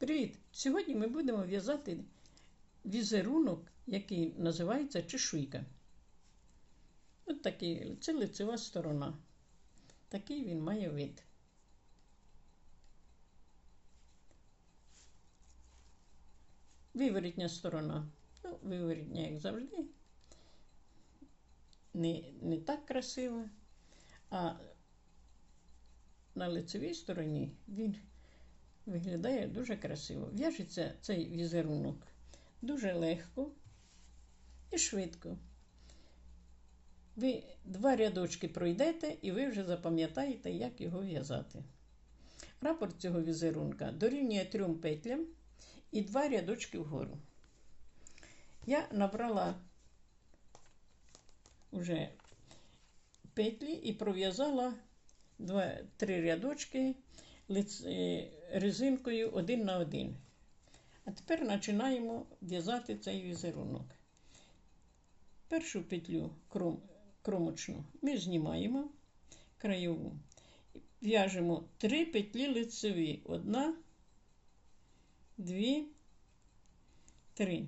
Привіт! Сьогодні ми будемо в'язати візерунок, який називається чешуйка. От такий, це лицева сторона. Такий він має вид. Виворітня сторона. Ну, виворітня, як завжди. Не, не так красиво, а на лицевій стороні він виглядає дуже красиво. В'яжеться цей візерунок дуже легко і швидко. Ви два рядочки пройдете, і ви вже запам'ятаєте, як його в'язати. Рапорт цього візерунка дорівнює трьом петлям і два рядочки вгору. Я набрала вже петлі і пров'язала три рядочки резинкою один на один. А тепер починаємо в'язати цей візерунок. Першу петлю кром, кромочну ми знімаємо краєву. В'яжемо три петлі лицеві. Одна, дві, три.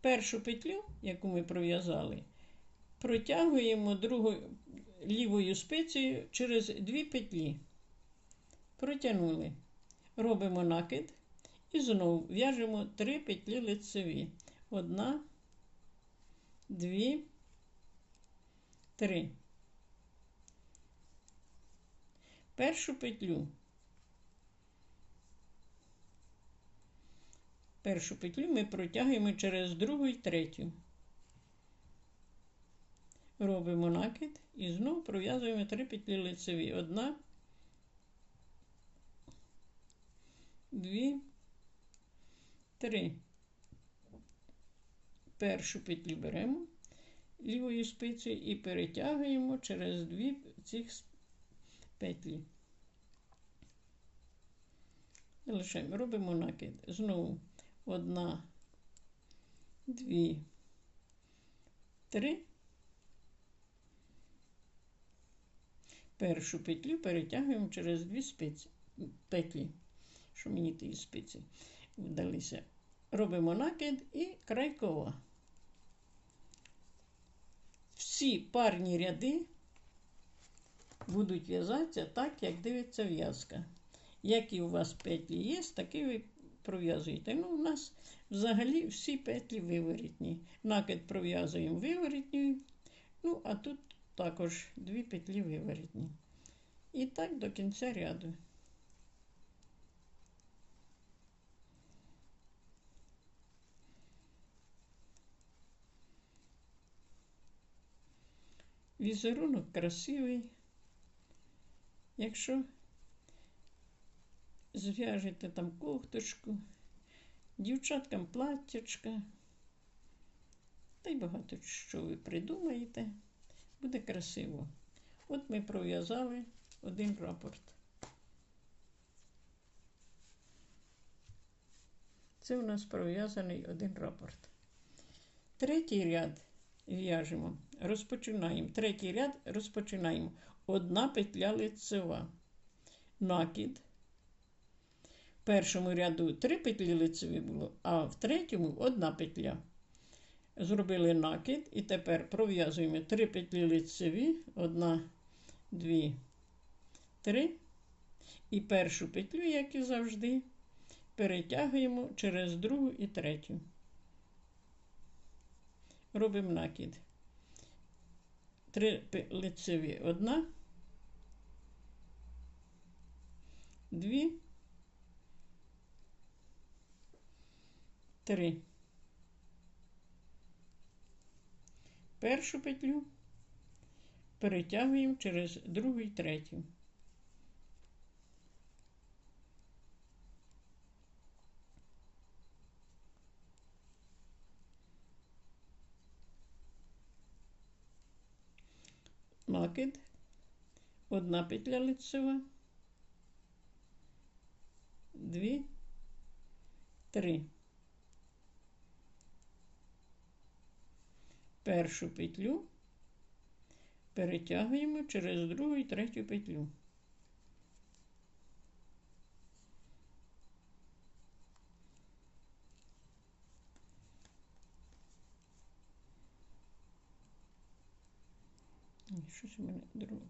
Першу петлю, яку ми пров'язали, протягуємо другу лівою спицею через дві петлі. Протягнули. Робимо накид і знову в'яжемо три петлі лицеві. Одна, дві, три. Першу петлю. Першу петлю ми протягуємо через другу і третю. Робимо накид і знову пров'язуємо три петлі лицеві. Одна, дві, три. Першу петлю беремо лівою спицею і перетягуємо через дві цих петлі. Лишаємо, робимо накид. Знову одна, дві, три. Першу петлю перетягуємо через дві спиці, петлі що мені ті спиці вдалися. Робимо накид і крайкова. Всі парні ряди будуть в'язатися так, як дивиться в'язка. Які у вас петлі є, такі ви пров'язуєте. Ну, у нас взагалі всі петлі виворітні. Накид пров'язуємо виворітньою. Ну, а тут також дві петлі виворітні. І так до кінця ряду. Візерунок красивий. Якщо зв'яжете там кофточку, дівчаткам платтячка, та й багато що ви придумаєте, буде красиво. От ми пров'язали один рапорт. Це у нас пров'язаний один рапорт. Третій ряд в'яжемо, розпочинаємо. Третій ряд розпочинаємо. Одна петля лицева. Накид. В першому ряду три петлі лицеві було, а в третьому одна петля. Зробили накид, і тепер пров'язуємо три петлі лицеві, одна, дві, три. І першу петлю, як і завжди, перетягуємо через другу і третю робимо накид. Три лицеві. Одна, дві, три. Першу петлю перетягуємо через другу і третю. Накид, одна петля лицева, дві, три. Першу петлю перетягуємо через другу і третю петлю. Щось у мене друга,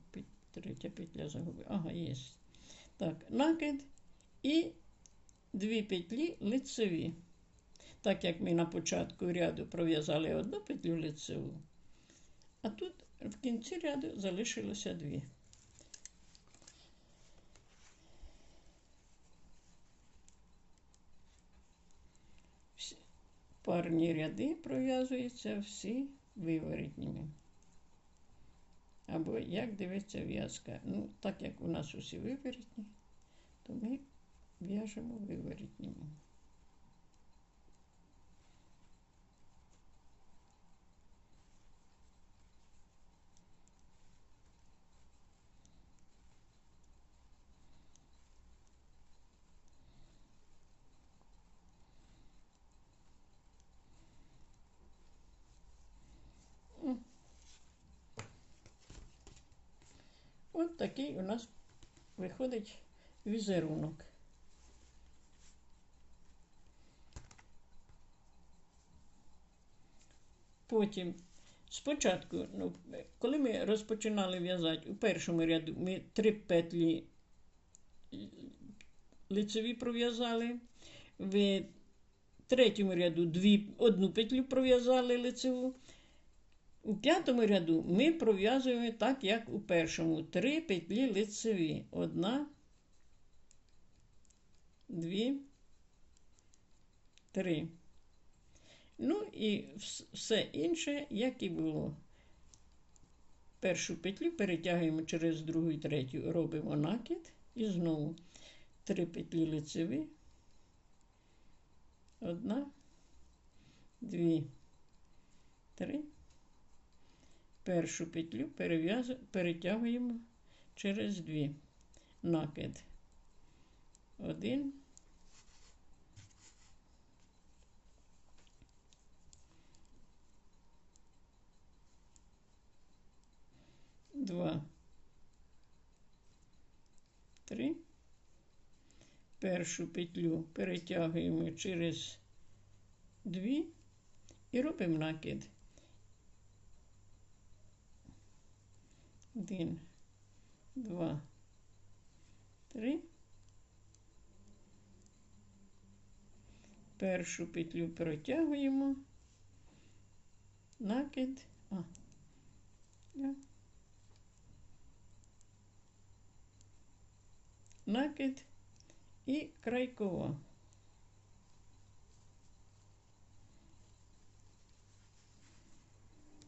третя петля загубила. Ага, є. Так, накид і дві петлі лицеві. Так як ми на початку ряду пров'язали одну петлю лицеву, а тут в кінці ряду залишилося дві. Парні ряди пров'язуються всі виворітніми. Або як дивиться в'язка. Ну, так як у нас усі виворітні, то ми в'яжемо виворітніми. От такий у нас виходить візерунок. Потім, спочатку, ну, коли ми розпочинали в'язати у першому ряду, ми три петлі лицеві пров'язали. В третьому ряду дві, одну петлю пров'язали лицеву. У п'ятому ряду ми пров'язуємо так, як у першому. Три петлі лицеві. Одна, дві, три. Ну і все інше, як і було. Першу петлю перетягуємо через другу і третю, робимо накид і знову три петлі лицеві. Одна, дві, три. Першу петлю перетягуємо через дві. Накид. Один. Два. Три. Першу петлю перетягуємо через дві і робимо накид. Один, два, три. Першу петлю протягуємо. Накид. А. Накид і крайкова.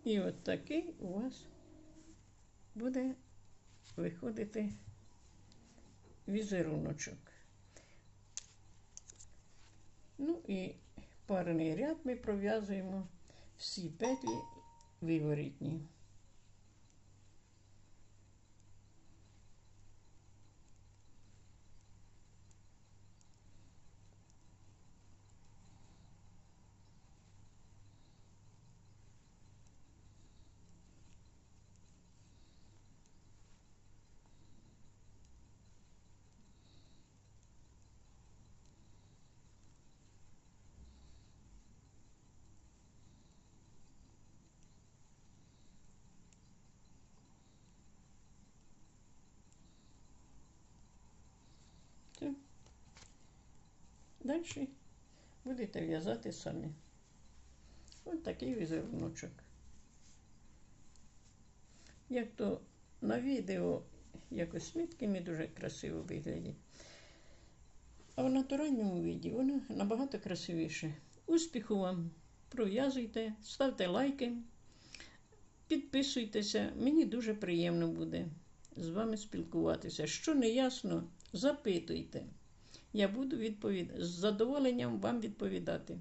І от такий у вас буде виходити візеруночок. Ну і парний ряд ми пров'язуємо всі петлі виворітні. Все. Далі будете в'язати самі. Ось такий візеруночок. Як то на відео якось смітки не дуже красиво виглядять. А в натуральному віді воно набагато красивіше. Успіху вам! Пров'язуйте, ставте лайки, підписуйтеся. Мені дуже приємно буде з вами спілкуватися. Що не ясно, запитуйте. Я буду відповід... з задоволенням вам відповідати.